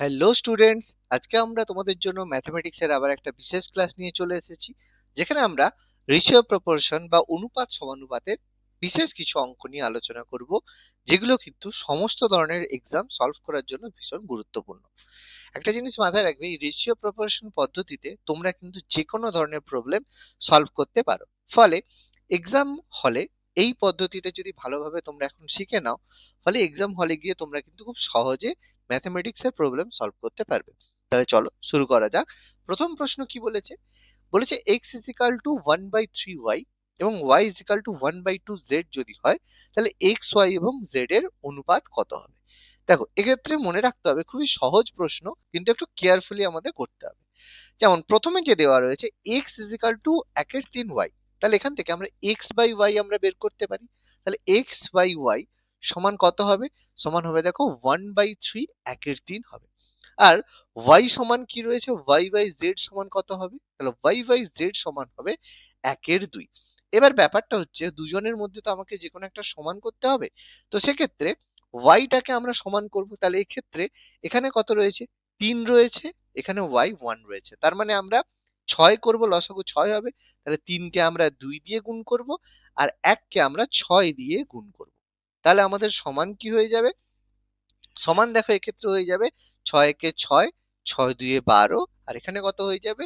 Hello students আজকে আমরা তোমাদের জন্য ম্যাথমেটিক্সের আবার একটা বিশেষ ক্লাস নিয়ে চলে এসেছি, যেখানে আমরা রেশিও প্রপোর্শন বা অনুপাত সমানুপাতের বিশেষ কিছু অঙ্ক নিয়ে আলোচনা করব, যেগুলো কিন্তু সমস্ত ধরনের এক্সাম সলভ করার জন্য ভীষণ গুরুত্বপূর্ণ। একটা জিনিস মাথায় রাখবে, এই রেশিও প্রপোর্শন পদ্ধতিতে তোমরা কিন্তু যে কোনো ধরনের প্রবলেম সলভ করতে পারো। ফলে এক্সাম হলে এই পদ্ধতিতে যদি ভালোভাবে তোমরা এখন শিখে নাও, ফলে এক্সাম হলে গিয়ে তোমরা কিন্তু খুব সহজে ম্যাথমেটিক্স এর প্রবলেম সলভ করতে পারবে। তাহলে চলো, শুরু করা যাক। প্রথম প্রশ্ন কি বলেছে? বলেছে X is equal to one by three Y এবং Y is equal to one by two Z যদি হয়, তাহলে এক্স ওয়াই এবং জেড এর অনুপাত কত হবে? দেখো, এক্ষেত্রে মনে রাখতে হবে, খুবই সহজ প্রশ্ন, কিন্তু একটু কেয়ারফুলি আমাদের করতে হবে। যেমন, প্রথমে যে দেওয়া রয়েছে এক্স ইজ ইকাল টু একের তিন ওয়াই তাহলে এখান থেকে আমরা এক্স বাই ওয়াই আমরা বের করতে পারি। তাহলে এক্স বাই ওয়াই সমান কত হবে? সমান হবে দেখো ওয়ান বাই থ্রি একের তিন হবে। আর ওয়াই সমান কি রয়েছে? ওয়াই বাই জেড সমান কত হবে? তাহলে ওয়াই বাই জেড সমান হবে একের দুই। এবার ব্যাপারটা হচ্ছে দুজনের মধ্যে তো আমাকে যে কোনো একটা সমান করতে হবে। তো সেক্ষেত্রে ওয়াইটাকে আমরা সমান করব। তাহলে এক্ষেত্রে এখানে কত রয়েছে? তিন রয়েছে, এখানে ওয়াই ওয়ান রয়েছে। তার মানে আমরা ছয় করব, লসাগু ছয় হবে। তাহলে তিনকে আমরা দুই দিয়ে গুণ করব, আর এককে আমরা ছয় দিয়ে গুণ করব। তাহলে আমাদের সমান কি হয়ে যাবে? সমান দেখো এক্ষেত্রে হয়ে যাবে ছয় একে ছয় ছয় দুয়ে বারো, আর এখানে কত হয়ে যাবে?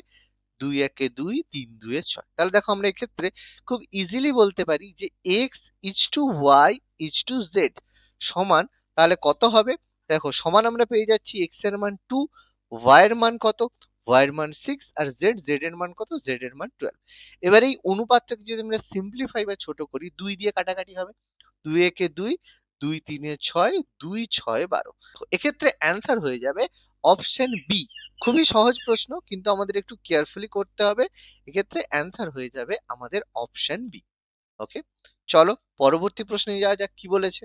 দুই একে দুই, তিন দুয়ে ছয়। তাহলে দেখো আমরা এক্ষেত্রে খুব ইজিলি বলতে পারি যে X is to Y is to Z সমান, তাহলে কত হবে? দেখো সমান আমরা পেয়ে যাচ্ছি এক্সের মান টু ওয়াই এর মান কত? ওয়াই এর মান সিক্স আর জেড জেড এর মান কত? জেড এর মান টুয়েলভ এবার এই অনুপাতটাকে যদি আমরা সিম্পলিফাই বা ছোট করি, দুই দিয়ে কাটাকাটি হবে। দুই একে দুই দুই তিনে ছয়, দুই ছয় বারো। এক্ষেত্রে অ্যান্সার হয়ে যাবে অপশন বি খুবই সহজ প্রশ্ন, কিন্তু আমাদের একটু কেয়ারফুলি করতে হবে। এক্ষেত্রে অ্যান্সার হয়ে যাবে আমাদের অপশন বি ওকে চলো, পরবর্তী প্রশ্নে যাওয়া যাক, কি বলেছে?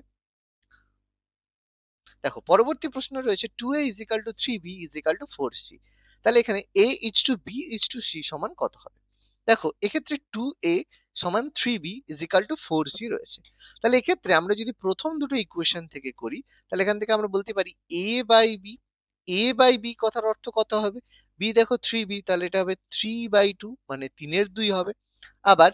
দেখো, পরবর্তী প্রশ্ন রয়েছে two A is equal to three B is equal to four C তাহলে এখানে A is to B is to C সমান কত হবে? দেখো, এক্ষেত্রে টু এ সমান three B is equal to four C রয়েছে। তাহলে এক্ষেত্রে আমরা যদি প্রথম দুটো ইকুয়েশন থেকে করি, তাহলে এখান থেকে আমরা বলতে পারি A by B A by B কথার অর্থ কত হবে? বি দেখো থ্রি বি তাহলে এটা হবে থ্রি বাই টু মানে তিনের দুই হবে। আবার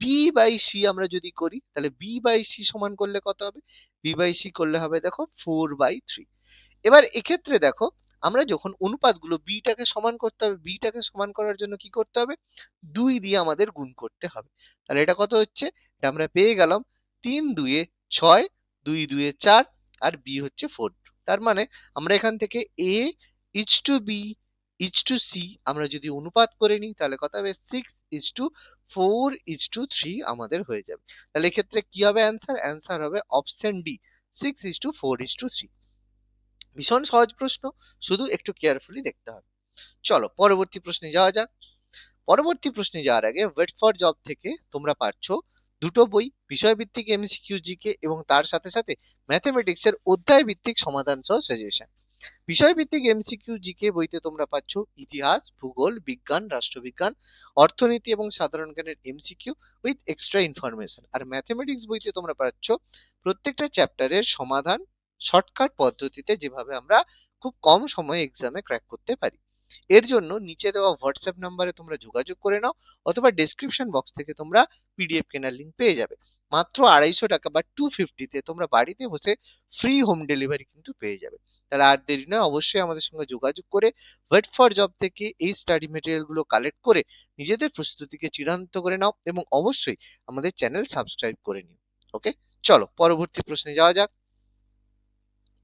বি বাই সি আমরা যদি করি, তাহলে বি বাই সি সমান করলে কত হবে? বি বাই সি করলে হবে দেখো ফোর বাই থ্রি এবার এক্ষেত্রে দেখো আমরা যখন অনুপাতগুলো বিটাকে সমান করতে হবে বিটাকে সমান করার জন্য কি করতে হবে? দুই দিয়ে আমাদের গুণ করতে হবে। তাহলে এটা কত হচ্ছে? এটা আমরা পেয়ে গেলাম তিন দুয়ে ছয়, দুই দুয়ে চার, আর বি হচ্ছে ফোর তার মানে আমরা এখান থেকে A is to B is to C আমরা যদি অনুপাত করে নিই, তাহলে কত হবে? Six is to four is to three আমাদের হয়ে যাবে। তাহলে এক্ষেত্রে কি হবে অ্যান্সার অ্যান্সার হবে option D six is to four is to three ভীষণ সহজ প্রশ্ন, শুধু একটু কেয়ারফুলি দেখতে হবে। চলো, পরবর্তী প্রশ্নে যাওয়া যাক। পরবর্তী প্রশ্নে যাওয়ার আগে ওয়েট ফর জব থেকে তোমরা পাচ্ছ দুটো বই, বিষয়ভিত্তিক এমসিকিউ জিকে এবং তার সাথে সাথে ম্যাথমেটিক্সের অধ্যায় ভিত্তিক সমাধান সহ সাজেশন বিষয়ভিত্তিক এমসিকিউ জিকে বইতে তোমরা পাচ্ছ ইতিহাস, ভূগোল, বিজ্ঞান, রাষ্ট্রবিজ্ঞান, অর্থনীতি এবং সাধারণ জ্ঞানের এমসিকিউ উইথ এক্সট্রা ইনফরমেশন আর ম্যাথমেটিক্স বইতে তোমরা পাচ্ছ প্রত্যেকটা চ্যাপ্টারের সমাধান শর্টকাট পদ্ধতিতে যেভাবে আমরা খুব কম সময়ে এক্সামে ক্র্যাক করতে পারি। এর জন্য নিচে দেওয়া হোয়াটসঅ্যাপ নাম্বারে তোমরা যোগাযোগ করে নাও অথবা ডেসক্রিপশন বক্স থেকে তোমরা পিডিএফ কেনার লিঙ্ক পেয়ে যাবে। মাত্র আড়াইশো টাকা বা টু ফিফটিতে তোমরা বাড়িতে বসে ফ্রি হোম ডেলিভারি কিন্তু পেয়ে যাবে। তাহলে আর দেরি নয়, অবশ্যই আমাদের সঙ্গে যোগাযোগ করে ওয়েট ফর জব থেকে এই স্টাডি মেটেরিয়ালগুলো কালেক্ট করে নিজেদের প্রস্তুতিকে চিরান্ত করে নাও এবং অবশ্যই আমাদের চ্যানেল সাবস্ক্রাইব করে নিও। ওকে চলো, পরবর্তী প্রশ্নে যাওয়া যাক।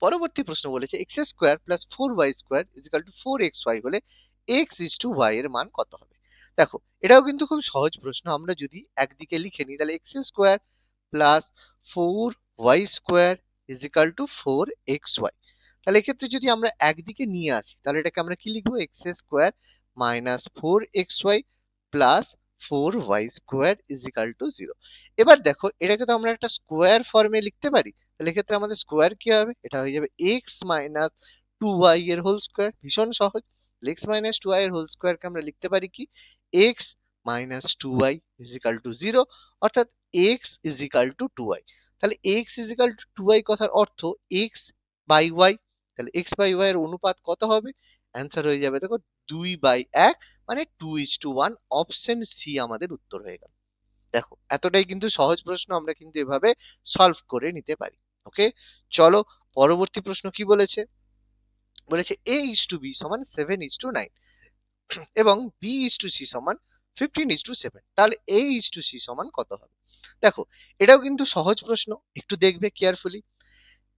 পরবর্তী প্রশ্ন বলেছে X square plus four Y square is equal to four X Y হলে এক্স ইজ টু ওয়াই এর মান কত হবে? দেখো, এটাও কিন্তু খুব সহজ প্রশ্ন। আমরা যদি একদিকে লিখে নিই, তাহলে X square plus four Y square is equal to four X Y তাহলে এক্ষেত্রে যদি আমরা একদিকে নিয়ে আসি, তাহলে এটাকে আমরা কি লিখব? X square minus four X Y plus four Y square is equal to zero এবার দেখো, এটাকে তো আমরা একটা স্কোয়ার ফর্মে লিখতে পারি। তাহলে আমাদের স্কোয়ার কি হবে? এটা হয়ে যাবে এক্স মাইনাস টু ওয়াই এর হোল স্কোয়ার ভীষণ সহজ। এক্স মাইনাস টু ওয়াই এর হোল স্কোয়ারকে আমরা লিখতে পারি কি? X minus two Y is equal to zero অর্থাৎ X is equal to two Y তাহলে X is equal to two Y কথার অর্থ এক্স বাই ওয়াই তাহলে এক্স বাই ওয়াই এর অনুপাত কত হবে? অ্যান্সার হয়ে যাবে দেখো দুই বাই এক মানে two is to one option C আমাদের উত্তর হয়ে গেল। দেখো, এতটাই কিন্তু সহজ প্রশ্ন, আমরা কিন্তু এভাবে সলভ করে নিতে পারি। ওকে? চলো, পরবর্তী প্রশ্ন কি বলেছে? বলেছে এ ইজ টু বি সমান সেভেন ইজ টু নাইন এবং বি ইজ টু সি সমান ফিফটিন ইজ টু সেভেন তাহলে এ ইজ টু সি সমান কত হবে? দেখো, এটাও কিন্তু সহজ প্রশ্ন, একটু দেখবে কেয়ারফুলি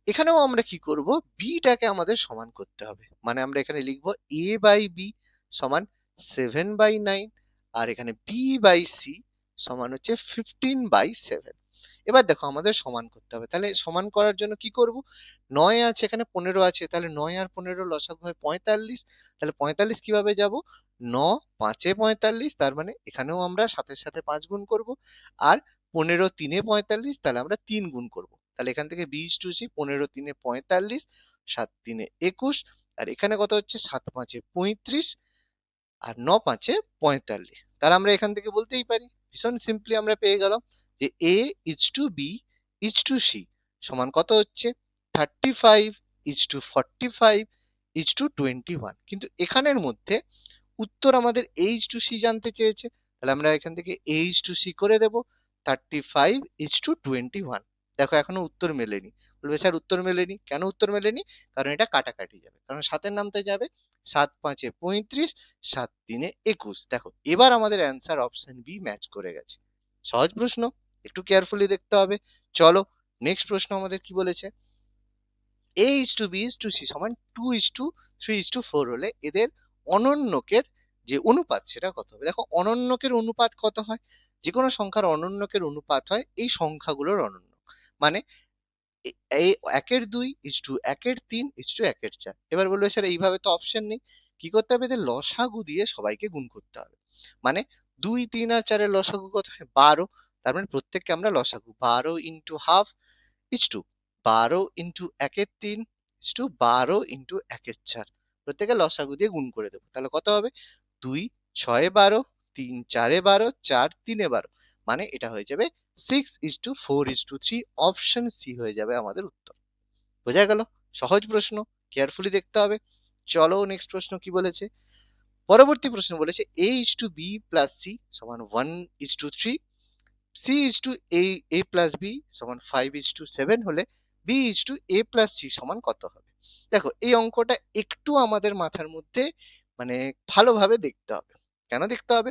এখানেও আমরা কি করব? বিটাকে আমাদের সমান করতে হবে। মানে আমরা এখানে লিখব এ বাই বি সমান সেভেন বাই নাইন আর এখানে বি বাই সি সমান হচ্ছে ফিফটিন বাই সেভেন এবার দেখো আমাদের সমান করতে হবে। তাহলে সমান করার জন্য কি করব? নয় আছে, এখানে পনেরো আছে, তাহলে নয় আর পনেরো লসাগু হয় পঁয়তাল্লিশ। তাহলে পঁয়তাল্লিশ কীভাবে যাব? ন পাঁচে পঁয়তাল্লিশ, তার মানে এখানেও আমরা সাথে সাথে পাঁচ গুণ করব। আর পনেরো তিনে পঁয়তাল্লিশ, তাহলে আমরা তিন গুণ করব। তাহলে এখান থেকে বিশ টু সি পনেরো তিনে পঁয়তাল্লিশ, সাত তিনে একুশ। আর এখানে কত হচ্ছে? সাত পাঁচে পঁয়ত্রিশ আর ন পাঁচে পঁয়তাল্লিশ। তাহলে আমরা এখান থেকে বলতেই পারি। ভীষণ সিম্পলি আমরা পেয়ে গেলাম। যে A is to B is to C সমান কত হচ্ছে? Thirty five is to forty five is to twenty one কিন্তু এখানের মধ্যে উত্তর আমাদের এইচ টু সি জানতে চেয়েছে, তাহলে আমরা এখান থেকে এইচ টু সি করে দেব thirty five is to twenty one দেখো এখনও উত্তর মেলেনি। বলবে, স্যার, উত্তর মেলেনি। কেন উত্তর মেলেনি? কারণ এটা কাটাকাটি যাবে। কারণ সাতের নামতে যাবে, সাত পাঁচে পঁয়ত্রিশ, সাত তিনে একুশ। দেখো, এবার আমাদের অ্যান্সার অপশন বি ম্যাচ করে গেছে। সহজ প্রশ্ন। একটু কেয়ারফুলি দেখতে হবে। চলো নেক্সট প্রশ্ন আমাদের কি বলেছে? A is to B is to C সমান two is to three is to four হলে এদের অনন্যকের যে অনুপাত সেটা কত হবে? দেখো, অনন্যকের অনুপাত কত হয়? যে কোনো সংখ্যার অনন্যকের অনুপাত হয় এই সংখ্যাগুলোর অনন্য মানে এই একের দুই ইজ টু একের তিন ইজ টু একের চার। এবার বলবে, স্যার, এইভাবে তো অপশন নেই। কি করতে হবে? এদের লসাগু দিয়ে সবাইকে গুণ করতে হবে। মানে দুই, তিন আর চারের লসাগু কত হয় বারো। তার মানে প্রত্যেককে আমরা লসাগু। বারো ইন্টু হাফ ইজ টু বারো ইন্টু একের তিন ইজ টু বারো ইন্টু একের চার। প্রত্যেকে লসাগু দিয়ে গুণ করে দেবো। তাহলে কত হবে? দুই, ছয় বারো, তিন চারে বারো, চার তিনে বারো। মানে এটা হয়ে যাবে six is to four is to three option C হয়ে যাবে আমাদের উত্তর। বোঝা গেল? সহজ প্রশ্ন কেয়ারফুলি দেখতে হবে। চলো নেক্সট প্রশ্ন কি বলেছে? পরবর্তী প্রশ্ন বলেছে A is to B plus C সমান one is to three C is to A A plus B সমান ফাইভ ইজ টু সেভেন হলে B is to A plus C সমান কত হবে? দেখো, এই অঙ্কটা একটু আমাদের মাথার মধ্যে মানে ভালোভাবে দেখতে হবে। কেন দেখতে হবে?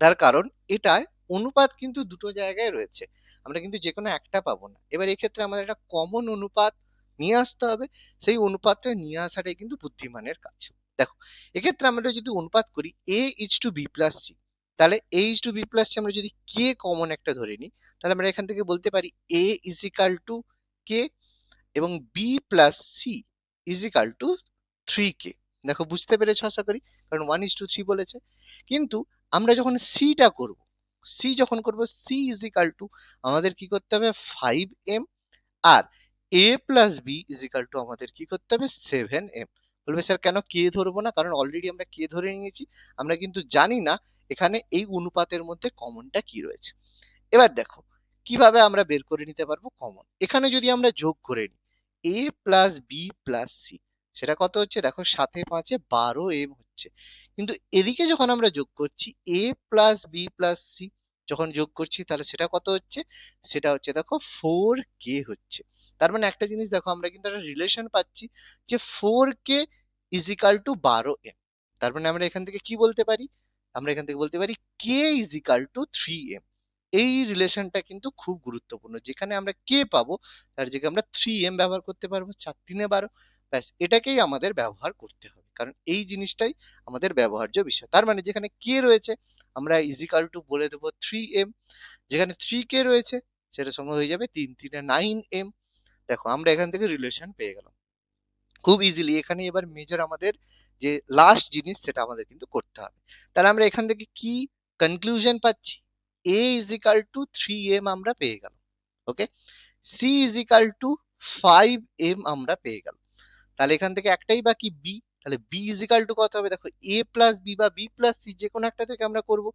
তার কারণ এটায় অনুপাত কিন্তু দুটো জায়গায় রয়েছে। আমরা কিন্তু যে কোনো একটা পাবো না। এবার এক্ষেত্রে আমাদের একটা কমন অনুপাত নিয়ে আসতে হবে। সেই অনুপাতটা নিয়ে আসাটাই কিন্তু বুদ্ধিমানের কাজ। দেখো, এক্ষেত্রে আমরা যদি অনুপাত করি A is to B plus C তাহলে এইচ টু বি প্লাস আমরা যদি কে কমন একটা ধরে নিই, তাহলে আমরা এখান থেকে বলতে পারি A is equal to K এবং B plus C is equal to three K দেখো বুঝতে পেরেছ আশা করি? কারণ ওয়ান ইজ টু থ্রি বলেছে। কিন্তু আমরা যখন সিটা করব সি যখন করব সি ইজ ইকাল টু আমাদের কি করতে হবে? Five M R A plus B is equal to আমাদের কি করতে হবে? সেভেন এম বলবে স্যার কেন কে ধরবো না? কারণ অলরেডি আমরা কে ধরে নিয়েছি। আমরা কিন্তু জানি না এখানে এই অনুপাতের মধ্যে কমনটা কি রয়েছে? এবার দেখো, কীভাবে আমরা বের করে নিতে পারব কমন এখানে যদি আমরা যোগ করে নিই A plus B plus C সেটা কত হচ্ছে? দেখো সাথে পাঁচে বারো এম হচ্ছে। কিন্তু এদিকে যখন আমরা যোগ করছি A plus B plus C যখন যোগ করছি, তাহলে সেটা কত হচ্ছে? সেটা হচ্ছে দেখো ফোর কে হচ্ছে। তার মানে একটা জিনিস দেখো, আমরা কিন্তু একটা রিলেশন পাচ্ছি যে four K is equal to বারো এম তার মানে আমরা এখান থেকে কি বলতে পারি? আমরা এখান থেকে বলতে পারি K is equal to three M এই রিলেশনটা কিন্তু খুব গুরুত্বপূর্ণ। যেখানে আমরা কে পাবো, তার জায়গায় আমরা থ্রি এম ব্যবহার করতে পারব, চার তিনে বারো। ব্যাস, এটাকেই আমাদের ব্যবহার করতে হবে। কারণ এই জিনিসটাই আমাদের ব্যবহার্য বিষয়। তার মানে যেখানে কে রয়েছে, আমরা ইজিকাল টু বলে দেবো থ্রি এম যেখানে থ্রি কে রয়েছে, সেটা সঙ্গে হয়ে যাবে তিন তিনে নাইন এম দেখো, আমরা এখান থেকে রিলেশন পেয়ে গেলাম। খুব ইজিলি এখানে এবার মেজর আমাদের যে লাস্ট জিনিস সেটা আমাদের কিন্তু করতে হবে। তাহলে আমরা এখান থেকে কি কনক্লুশন পাচ্ছি? A is equal to three M আমরা পেয়ে গেল okay C is equal to five M আমরা পেয়ে গেল তাহলে এখান থেকে একটাই বাকি বি তাহলে বি ইজ ইকাল টু কত হবে? দেখো এ প্লাস বি বা বি প্লাস সি যে কোনো একটা থেকে আমরা করব।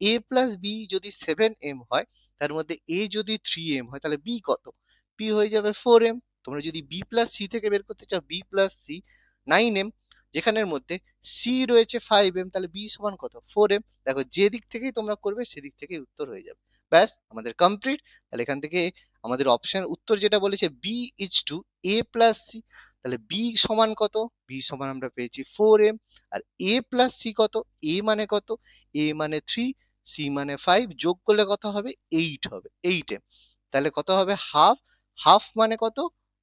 এ প্লাস বি যদি সেভেন এম হয়, তার মধ্যে এ যদি থ্রি এম হয়, তাহলে বি কত? বি হয়ে যাবে ফোর এম তোমরা যদি বি প্লাস সি থেকে বের করতে চাও B plus C nine M যেখানের মধ্যে সি রয়েছে ফাইভ এম তাহলে বি সমান কত? ফোর এম দেখো, যে দিক থেকেই তোমরা করবে, সেদিক থেকেই উত্তর হয়ে যাবে। ব্যাস, আমাদের কমপ্লিট তাহলে এখান থেকে আমাদের অপশন উত্তর যেটা বলেছে B is to A plus C তাহলে বি সমান কত? বি সমান আমরা পেয়েছি ফোর এম আর এ প্লাস সি কত? এ মানে কত? এ মানে থ্রি সি মানে ফাইভ যোগ করলে কত হবে? এইট হবে এইট এম তাহলে কত হবে? হাফ হাফ মানে কত?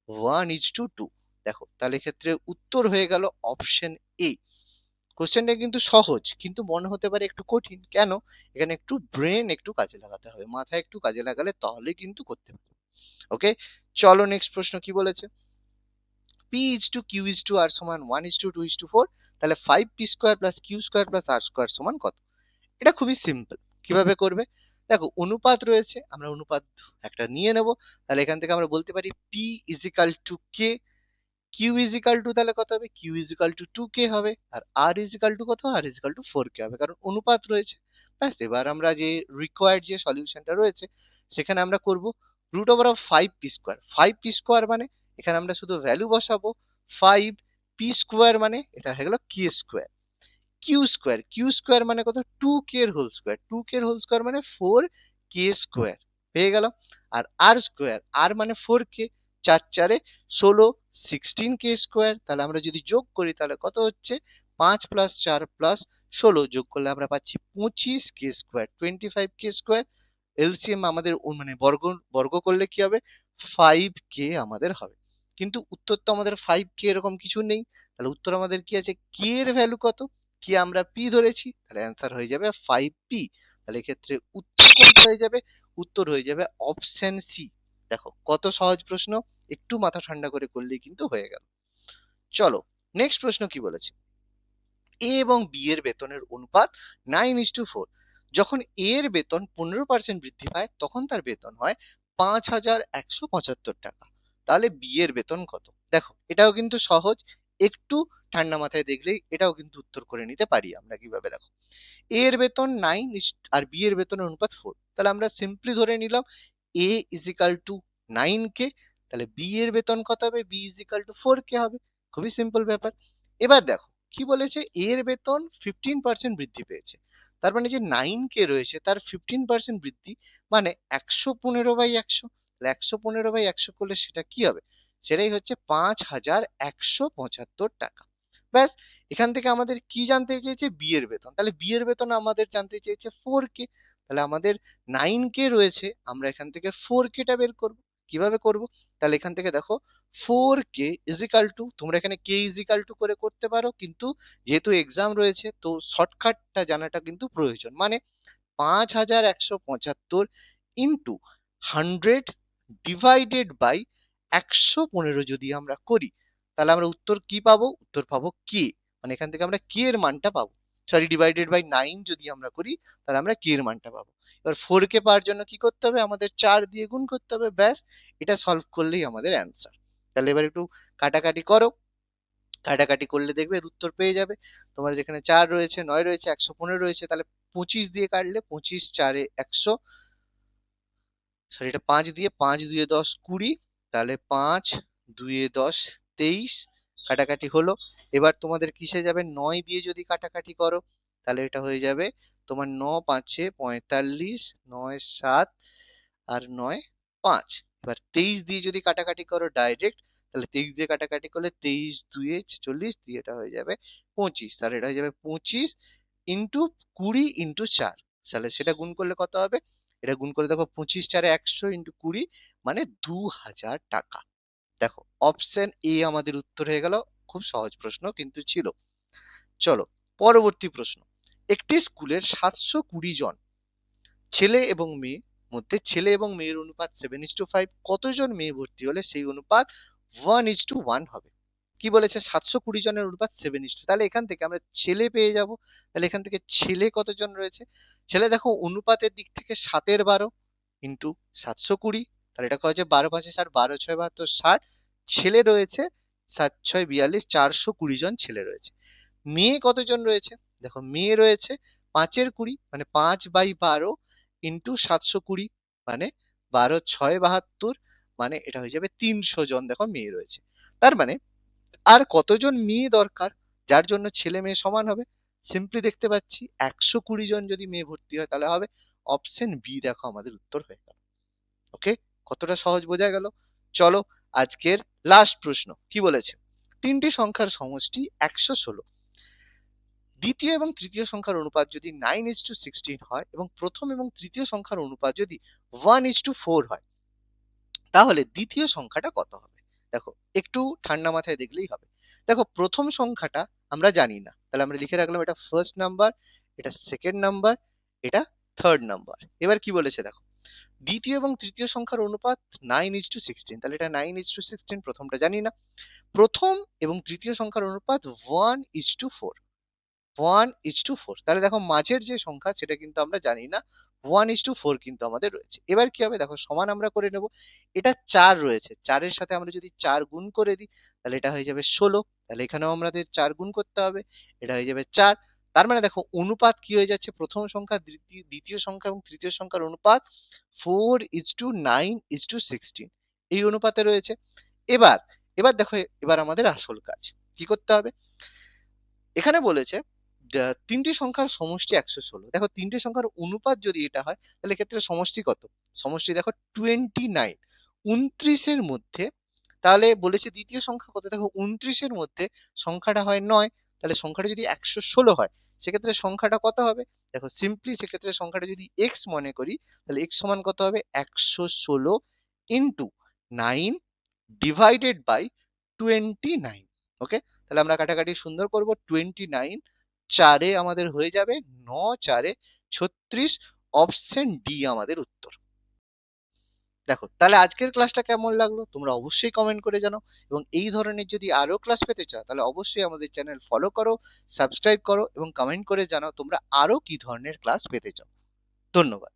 ওয়ান ইজ টু টু দেখো, তাহলে ক্ষেত্রে উত্তর হয়ে গেল অপশন এ কোশ্চেনটা কিন্তু সহজ, কিন্তু মনে হতে পারে একটু কঠিন। কেন? এখানে একটু ব্রেন একটু কাজে লাগাতে হবে, মাথায় একটু কাজে লাগালে তাহলে কিন্তু করতে পারবে ওকে চলো নেক্সট প্রশ্ন কি বলেছে? P is to Q is to R সমান one is to two is to four তাহলে five P square plus Q square plus R square সমান কত? এটা খুবই সিম্পল কীভাবে করবে? দেখো, অনুপাত রয়েছে, আমরা অনুপাত একটা নিয়ে নেব। তাহলে এখান থেকে আমরা বলতে পারি P is equal to K Q is equal to তাহলে কত হবে? Q is equal to two K হবে। আর আর ইজিক্যাল টু কত? R is equal to four K হবে। কারণ অনুপাত রয়েছে। ব্যাস, এবার আমরা যে রিকোয়ার্ড যে সলিউশনটা রয়েছে, সেখানে আমরা করব root over of five P square five P square মানে এখানে আমরা শুধু ভ্যালু বসাবো। ফাইভ পি স্কোয়ার মানে এটা হয়ে গেল K square Q square Q square মানে কত? Two K whole square two K whole square মানে ফোর কে স্কোয়ার হয়ে গেল। আর আর স্কোয়ার আর মানে ফোর কে চার চারে ষোলো সিক্সটিন কে স্কোয়ার তাহলে আমরা যদি যোগ করি তাহলে কত হচ্ছে? পাঁচ প্লাস চার প্লাস ষোলো যোগ করলে আমরা পাচ্ছি পঁচিশ K square twenty five K square LCM আমাদের মানে বর্গ বর্গ করলে কি হবে? ফাইভ কে আমাদের হবে। কিন্তু উত্তর তো আমাদের ফাইভ কে এরকম কিছু নেই। তাহলে উত্তর আমাদের কি আছে? কে এর ভ্যালু কত? কি আমরা পি ধরেছি, তাহলে অ্যান্সার হয়ে যাবে ফাইভ পি তাহলে এক্ষেত্রে উত্তর হয়ে যাবে? উত্তর হয়ে যাবে অপশন সি দেখো, কত সহজ প্রশ্ন, একটু মাথা ঠান্ডা করে করলেই কিন্তু হয়ে গেল। চলো নেক্সট প্রশ্ন কি বলেছে? এ এবং বি এর বেতনের অনুপাত নাইন ইস টু ফোর যখন এ এর বেতন পনেরো পার্সেন্ট বৃদ্ধি পায়, তখন তার বেতন হয় পাঁচ হাজার একশো পঁচাত্তর টাকা। তাহলে বি এর বেতন কত? দেখো, এটাও কিন্তু সহজ, একটু ঠান্ডা মাথায় দেখলেই এটাও কিন্তু উত্তর করে নিতে পারি আমরা কীভাবে, দেখো। এ এর বেতন নাইন আর বি এর বেতনের অনুপাত ফোর তাহলে আমরা সিম্পলি ধরে নিলাম A is equal to nine K তাহলে বি এর বেতন কত হবে? B is equal to four K হবে। খুবই সিম্পল ব্যাপার। এবার দেখো, কি বলেছে? এর বেতন ফিফটিন পার্সেন্ট বৃদ্ধি পেয়েছে। তার মানে যে নাইন কে রয়েছে, তার ফিফটিন পার্সেন্ট বৃদ্ধি মানে একশো পনেরো বাই একশো। একশো পনেরো বাই একশো করলে সেটা কি হবে? সেটাই হচ্ছে পাঁচ হাজার একশো পঁচাত্তর টাকা। ব্যাস, এখান থেকে আমাদের কি জানতে চেয়েছে? বি এর বেতন। তাহলে বি এর বেতন আমাদের জানতে চেয়েছে ফোর কে তাহলে আমাদের নাইন কে রয়েছে, আমরা এখান থেকে ফোর কেটা বের করব। কীভাবে করব? তাহলে এখান থেকে দেখো ফোর কে ইজিক্যাল টু তোমরা এখানে কে ইজিক্যাল টু করে করতে পারো, কিন্তু যেহেতু এক্সাম রয়েছে, তো শর্টকাটটা জানাটা কিন্তু প্রয়োজন। মানে পাঁচ হাজার একশো পঁচাত্তর ইন্টু হান্ড্রেড ডিভাইডেড বাই একশো পনেরো যদি আমরা করি, তাহলে আমরা উত্তর কি পাবো? উত্তর পাবো কে মানে এখান থেকে আমরা কে এর মানটা পাবো। সরি ডিভাইডেড বাই নাইন যদি আমরা করি, তাহলে আমরা কে এর মানটা পাবো। এবার ফোর কে পাওয়ার জন্য কি করতে হবে? আমাদের চার দিয়ে গুণ করতে হবে, ব্যাস। এটা সলভ করলেই আমাদের অ্যান্সার তাহলে এবার একটু কাটাকাটি করো। কাটাকাটি করলে দেখবে উত্তর পেয়ে যাবে। তোমাদের এখানে চার রয়েছে, নয় রয়েছে, একশো পনেরো রয়েছে, তাহলে পঁচিশ দিয়ে কাটলে পঁচিশ চারে একশো। সরি এটা পাঁচ দিয়ে পাঁচ দুয়ে দশ কুড়ি, তাহলে পাঁচ দুয়ে দশ তেইশ। কাটাকাটি হলো। এবার তোমাদের কিসে যাবে? নয় দিয়ে যদি কাটাকাটি করো, তাহলে এটা হয়ে যাবে তোমার ন পাঁচে পঁয়তাল্লিশ, নয় সাত আর নয় পাঁচ। এবার তেইশ দিয়ে যদি কাটাকাটি করো ডাইরেক্ট তাহলে তেইশ দিয়ে কাটাকাটি করলে তেইশ দুয়ে চল্লিশ দিয়ে এটা হয়ে যাবে পঁচিশ। তাহলে এটা হয়ে যাবে পঁচিশ ইন্টু কুড়ি ইন্টু চার। তাহলে সেটা গুণ করলে কত হবে? এটা গুণ করে দেখো পঁচিশ চারে একশো ইন্টু কুড়ি মানে দু হাজার টাকা। দেখো অপশন এ আমাদের উত্তর হয়ে গেল। খুব সহজ প্রশ্ন কিন্তু ছিল। চলো, পরবর্তী প্রশ্ন। একটি স্কুলের সাতশো কুড়ি জন ছেলে এবং মেয়ে, মধ্যে ছেলে এবং মেয়ের অনুপাত সেভেন ইস টু ফাইভ কতজন মেয়ে ভর্তি হলে সেই অনুপাত ওয়ান ইস টু ওয়ান হবে? কি বলেছে? সাতশো কুড়ি জনের অনুপাত সেভেন ইস টু তাহলে এখান থেকে আমরা ছেলে পেয়ে যাব। তাহলে এখান থেকে ছেলে কতজন রয়েছে? ছেলে দেখো, অনুপাতের দিক থেকে সাতের বারো ইন্টু সাতশো কুড়ি, তাহলে এটা হচ্ছে? বারো পাঁচে ষাট, বারো ছয় বাহাত্তর, ষাট ছেলে রয়েছে। সাত, ছয়, বিয়াল্লিশ, চারশো কুড়ি জন ছেলে রয়েছে। মেয়ে কতজন রয়েছে? দেখো, মেয়ে রয়েছে পাঁচের কুড়ি মানে পাঁচ বাই বারো ইন্টু সাতশো কুড়ি মানে বারো, ছয় বাহাত্তর মানে এটা হয়ে যাবে তিনশো জন দেখো মেয়ে রয়েছে। তার মানে আর কতজন মেয়ে দরকার? যার জন্য ছেলে মেয়ে সমান হবে। সিম্পলি দেখতে পাচ্ছি একশো কুড়ি জন যদি মেয়ে ভর্তি হয় তাহলে হবে অপশন বি দেখো আমাদের উত্তর হয়ে গেল। ওকে কতটা সহজ বোঝা গেল? চলো আজকের লাস্ট প্রশ্ন, কি বলেছে? তিনটি সংখ্যার সমষ্টি একশো ষোলো। দ্বিতীয় এবং তৃতীয় সংখ্যার অনুপাত যদি নাইন ইজ টু সিক্সটিন হয় এবং প্রথম এবং তৃতীয় সংখ্যার অনুপাত যদি ওয়ান ইজ টু ফোর হয়, তাহলে দ্বিতীয় সংখ্যাটা কত হবে? দেখো, একটু ঠান্ডা মাথায় দেখলেই হবে। দেখো, প্রথম সংখ্যাটা আমরা জানি না। তাহলে আমরা লিখে রাখলাম এটা ফার্স্ট নাম্বার এটা সেকেন্ড নাম্বার এটা থার্ড নাম্বার এবার কি বলেছে দেখো? দ্বিতীয় এবং তৃতীয় সংখ্যার অনুপাত নাইন ইজ টু সিক্সটিন তাহলে এটা নাইন ইজ টু সিক্সটিন প্রথমটা জানি না। প্রথম এবং তৃতীয় সংখ্যার অনুপাত one is to four one is to four তাহলে দেখো মাঝের যে সংখ্যা, সেটা কিন্তু আমরা জানি না। ওয়ান ইজ টু ফোর কিন্তু আমাদের রয়েছে। এবার কি হবে? দেখো সমান আমরা করে নেব। এটা চার রয়েছে। চারের সাথে আমরা যদি চার গুণ করে দিই, তাহলে এটা হয়ে যাবে ষোলো। তাহলে এখানেও আমাদের চার গুণ করতে হবে। এটা হয়ে যাবে চার। তার মানে দেখো অনুপাত কি হয়ে যাচ্ছে? প্রথম সংখ্যা দ্বিতীয় সংখ্যা এবং তৃতীয় সংখ্যার অনুপাত four is to nine is to sixteen এই অনুপাতে রয়েছে। এবার এবার দেখো, এবার আমাদের আসল কাজ। কি করতে হবে? এখানে বলেছে তিনটি সংখ্যার সমষ্টি একশো ষোলো। দেখো, তিনটি সংখ্যার অনুপাত যদি এটা হয়, তাহলে ক্ষেত্রে সমষ্টি কত? সমষ্টি দেখো টোয়েন্টি নাইন উনত্রিশের মধ্যে, তাহলে বলেছে দ্বিতীয় সংখ্যা কত? দেখো, উনত্রিশের মধ্যে সংখ্যাটা হয় নয়। তাহলে সংখ্যাটা যদি একশো ষোলো হয়, সেক্ষেত্রে সংখ্যাটা কত হবে? দেখো সিম্পলি সেক্ষেত্রে সংখ্যাটা যদি এক্স মনে করি, তাহলে এক্স সমান কত হবে? একশো ষোলো into nine divided by twenty nine okay তাহলে আমরা কাটাকাটি সুন্দর করব টোয়েন্টি নাইন চারে আমাদের হয়ে যাবে ন চারে ছত্রিশ অপশন ডি আমাদের উত্তর। দেখো, তাহলে আজকের ক্লাসটা কেমন লাগল? তোমরা অবশ্যই কমেন্ট করে জানাও। এবং এই ধরনের যদি আরও ক্লাস পেতে চাও, তাহলে অবশ্যই আমাদের চ্যানেল ফলো করো সাবস্ক্রাইব করো এবং কমেন্ট করে জানাও তোমরা আরও কি ধরনের ক্লাস পেতে চাও। ধন্যবাদ।